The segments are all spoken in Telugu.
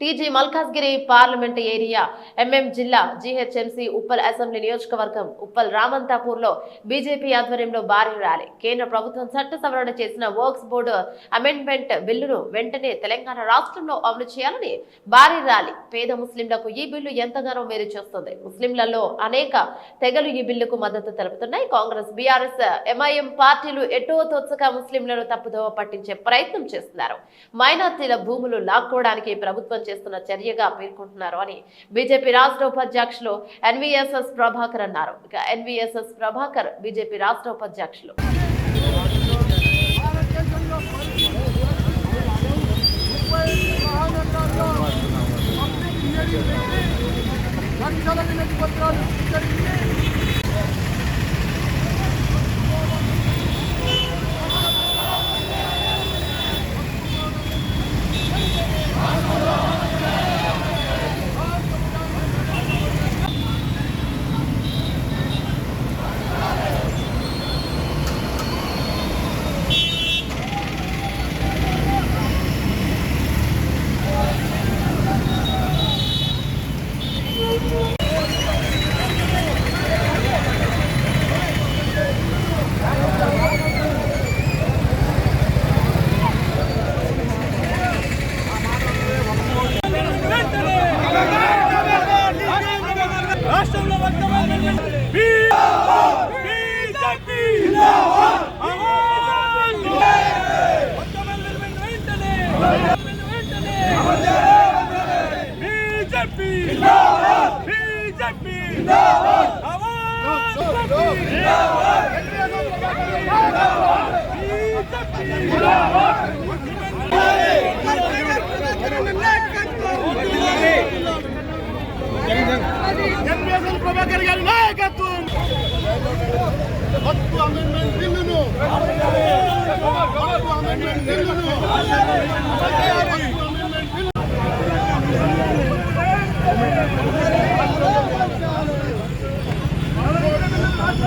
TG Malkajgiri parliament area MM జిల్లా జీహెచ్ఎంసీ ఉప్పల్ అసెంబ్లీ నియోజకవర్గం ఉప్పల్ రామంతాపూర్లో బీజేపీ ఆధ్వర్యంలో భారీ ర్యాలీ. కేంద్ర ప్రభుత్వం చట్ట సవరణ చేసిన వర్క్స్ బోర్డు అమెండ్మెంట్ బిల్లును వెంటనే తెలంగాణ రాష్ట్రంలో అమలు చేయాలని భారీ ర్యాలీ పేద ముస్లింలకు ఈ బిల్లు ఎంతగానో మేలు చేస్తుంది? ముస్లింలలో అనేక తెగలు ఈ బిల్లుకు మద్దతు తెలుపుతున్నాయి. కాంగ్రెస్ బీఆర్ఎస్ ఎంఐఎం పార్టీలు ఎటో తొత్సగా ముస్లింలను తప్పుదోవ పట్టించే ప్రయత్నం చేస్తున్నారు. మైనార్టీల భూములు లాక్కోవడానికి ప్రభుత్వం చేస్తున్న చర్యగా పేర్కొంటున్నారు అని బీజేపీ రాష్ట్ర ఉపాధ్యక్షులు ఎన్వీఎస్ఎస్ ప్రభాకర్ అన్నారు. ఇక ఎన్వీఎస్ఎస్ ప్రభాకర్ బీజేపీ రాష్ట్ర ఉపాధ్యక్షులు. లక్షల వినతి పత్రాలు స్వీకరించి ప్రభాకర్ గారి నాయకత్వం హక్కు అమెండ్మెంట్ బిల్లును హక్కు అమెండ్మెంట్ బిల్లును హక్కు అమెండ్మెంట్ బిల్లు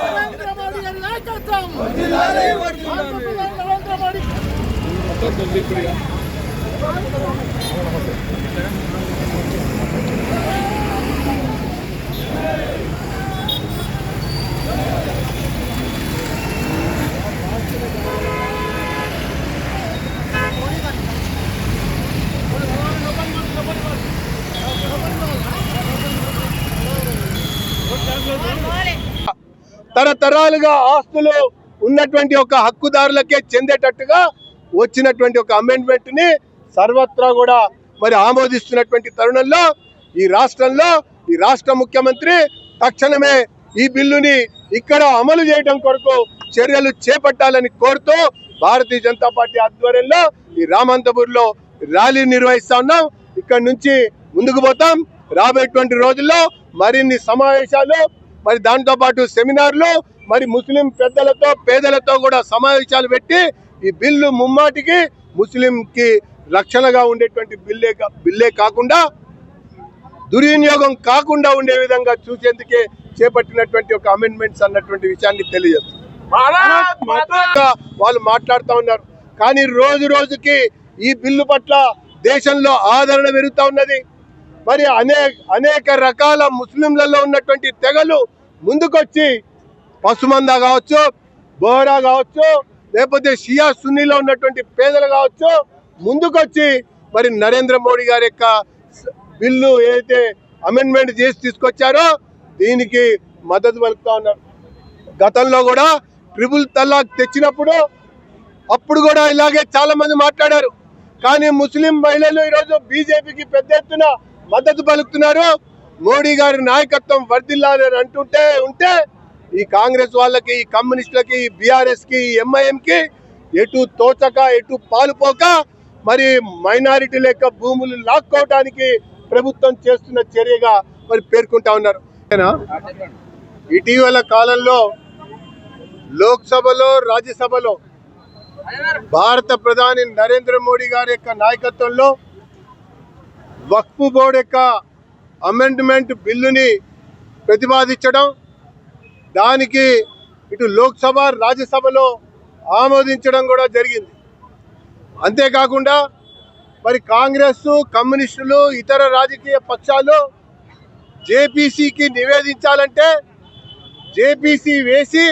నరేంద్ర మోడీ గారి నాయకత్వం నరేంద్ర మోడీ తరతరాలుగా ఆస్తులు ఉన్నటువంటి ఒక హక్కుదారులకే చెందేటట్టుగా వచ్చినటువంటి ఒక అమెండ్మెంట్ని సర్వత్రా కూడా మరి ఆమోదిస్తున్నటువంటి తరుణంలో ఈ రాష్ట్రంలో ఈ రాష్ట్ర ముఖ్యమంత్రి తక్షణమే ఈ బిల్లుని ఇక్కడ అమలు చేయడం కొరకు చర్యలు చేపట్టాలని కోరుతూ భారతీయ జనతా పార్టీ ఆధ్వర్యంలో ఈ రామంతపూర్లో ర్యాలీ నిర్వహిస్తా ఉన్నాం. ఇక్కడ నుంచి ముందుకు పోతాం. రాబోయేటువంటి రోజుల్లో మరిన్ని సమావేశాలు మరి దాంతో పాటు సెమినార్లు మరి ముస్లిం పెద్దలతో పేదలతో కూడా సమావేశాలు పెట్టి ఈ బిల్లు ముమ్మాటికి ముస్లింకి రక్షణగా ఉండేటువంటి బిల్లే బిల్లే కాకుండా దుర్వినియోగం కాకుండా ఉండే విధంగా చూసేందుకే చేపట్టినటువంటి ఒక అమెండ్మెంట్స్ అన్నటువంటి విషయాన్ని తెలియజేస్తుంది వాళ్ళు మాట్లాడుతూ ఉన్నారు. కానీ రోజు రోజుకి ఈ బిల్లు పట్ల దేశంలో ఆదరణ పెరుగుతూ ఉన్నది. మరి అనేక అనేక రకాల ముస్లింలలో ఉన్నటువంటి తెగలు ముందుకొచ్చి పసుమంద కావచ్చు బోరా కావచ్చు లేకపోతే షియా సున్నీలో ఉన్నటువంటి పేదలు కావచ్చు ముందుకొచ్చి మరి నరేంద్ర మోడీ గారి యొక్క బిల్లు ఏదైతే అమెండ్మెంట్ చేసి తీసుకొచ్చారో దీనికి మద్దతు పలుకుతా ఉన్నారు. గతంలో కూడా ట్రిపుల్ తలాక్ తెచ్చినప్పుడు అప్పుడు కూడా ఇలాగే చాలా మంది మాట్లాడారు. కానీ ముస్లిం మహిళలు ఈరోజు బీజేపీకి పెద్ద ఎత్తున మద్దతు పలుకుతున్నారు. మోడీ గారి నాయకత్వం వర్దిల్లాలని అంటుంటే ఉంటే ఈ కాంగ్రెస్ వాళ్ళకి ఈ కమ్యూనిస్టులకి ఈ బీఆర్ఎస్ ఎటు తోచక ఎటు పాలుపోక మరి మైనారిటీ లెక్క భూములు లాక్కోవడానికి ప్రభుత్వం చేస్తున్న చర్యగా మరి పేర్కొంటా ఉన్నారు. ఇటీవల కాలంలో లోక్సభలో రాజ్యసభలో భారత ప్రధాని నరేంద్ర మోడీ గారి యొక్క నాయకత్వంలో వక్ఫ్ బోర్డు యొక్క అమెండ్మెంట్ బిల్లుని ప్రతిపాదించడం దానికి ఇటు లోక్సభ రాజ్యసభలో ఆమోదించడం కూడా జరిగింది. అంతేకాకుండా మరి కాంగ్రెస్ కమ్యూనిస్టులు ఇతర రాజకీయ పక్షాలు జేపీసీకి నివేదించాలంటే జేపీసీ వేసి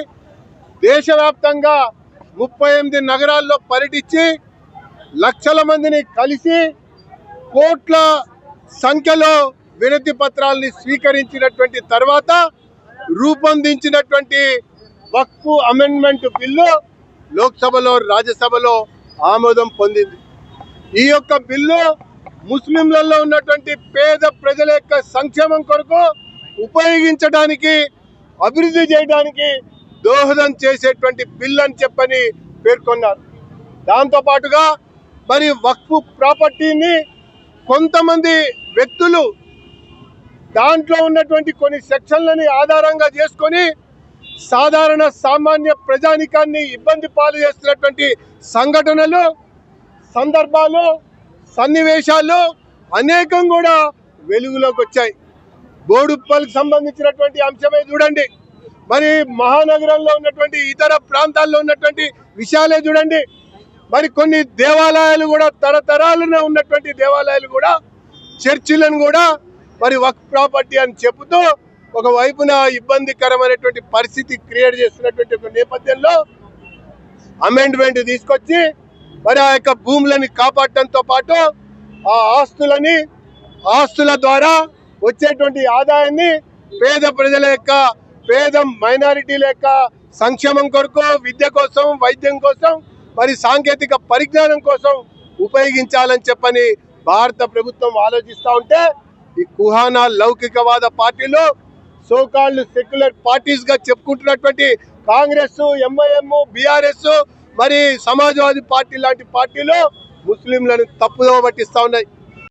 దేశవ్యాప్తంగా ముప్పై ఎనిమిది నగరాల్లో పర్యటించి లక్షల మందిని కలిసి కోట్ల సంఖ్యలో వినతి పత్రాల్ని స్వీకరించినటువంటి తర్వాత రూపొందించినటువంటి వక్ఫ్ అమెండ్మెంట్ బిల్లు లోక్సభలో రాజ్యసభలో ఆమోదం పొందింది. ఈ యొక్క బిల్లు ముస్లింలలో ఉన్నటువంటి పేద ప్రజల యొక్క సంక్షేమం కొరకు ఉపయోగించడానికి అభివృద్ధి చేయడానికి దోహదం చేసేటువంటి బిల్ అని చెప్పని పేర్కొన్నారు. దాంతో పాటుగా మరి వక్ఫ్ ప్రాపర్టీని కొంతమంది వ్యక్తులు దాంట్లో ఉన్నటువంటి కొన్ని సెక్షన్లని ఆధారంగా చేసుకొని సాధారణ సామాన్య ప్రజానికాన్ని ఇబ్బంది పాలు చేస్తున్నటువంటి సంఘటనలు సందర్భాలు సన్నివేశాలు అనేకం కూడా వెలుగులోకి వచ్చాయి. బోడుప్పల్కి సంబంధించినటువంటి అంశమే చూడండి. మరి మహానగరంలో ఉన్నటువంటి ఇతర ప్రాంతాల్లో ఉన్నటువంటి విషయాలే చూడండి. మరి కొన్ని దేవాలయాలు కూడా తరతరాలున ఉన్నటువంటి దేవాలయాలు కూడా చర్చిలను కూడా మరి వక్ ప్రాపర్టీ అని చెబుతూ ఒక వైపున ఇబ్బందికరమైనటువంటి పరిస్థితి క్రియేట్ చేస్తున్నటువంటి ఒక నేపథ్యంలో అమెండ్మెంట్ తీసుకొచ్చి మరి ఆ యొక్క భూములని కాపాడటంతో పాటు ఆ ఆస్తులని ఆస్తుల ద్వారా వచ్చేటువంటి ఆదాయాన్ని పేద ప్రజల యొక్క పేద మైనారిటీల యొక్క సంక్షేమం కొరకు విద్య కోసం వైద్యం కోసం మరి సాంకేతిక పరిజ్ఞానం కోసం ఉపయోగించాలని చెప్పని భారత ప్రభుత్వం ఆలోచిస్తూ ఉంటే ఈ కుహానా లౌకికవాద పార్టీలు సోకాళ్ళు సెక్యులర్ పార్టీస్గా చెప్పుకుంటున్నటువంటి కాంగ్రెస్ ఎంఐఎం బీఆర్ఎస్ మరి సమాజ్వాదీ పార్టీ లాంటి పార్టీలు ముస్లింలను తప్పుదోవ పట్టిస్తూ ఉన్నాయి.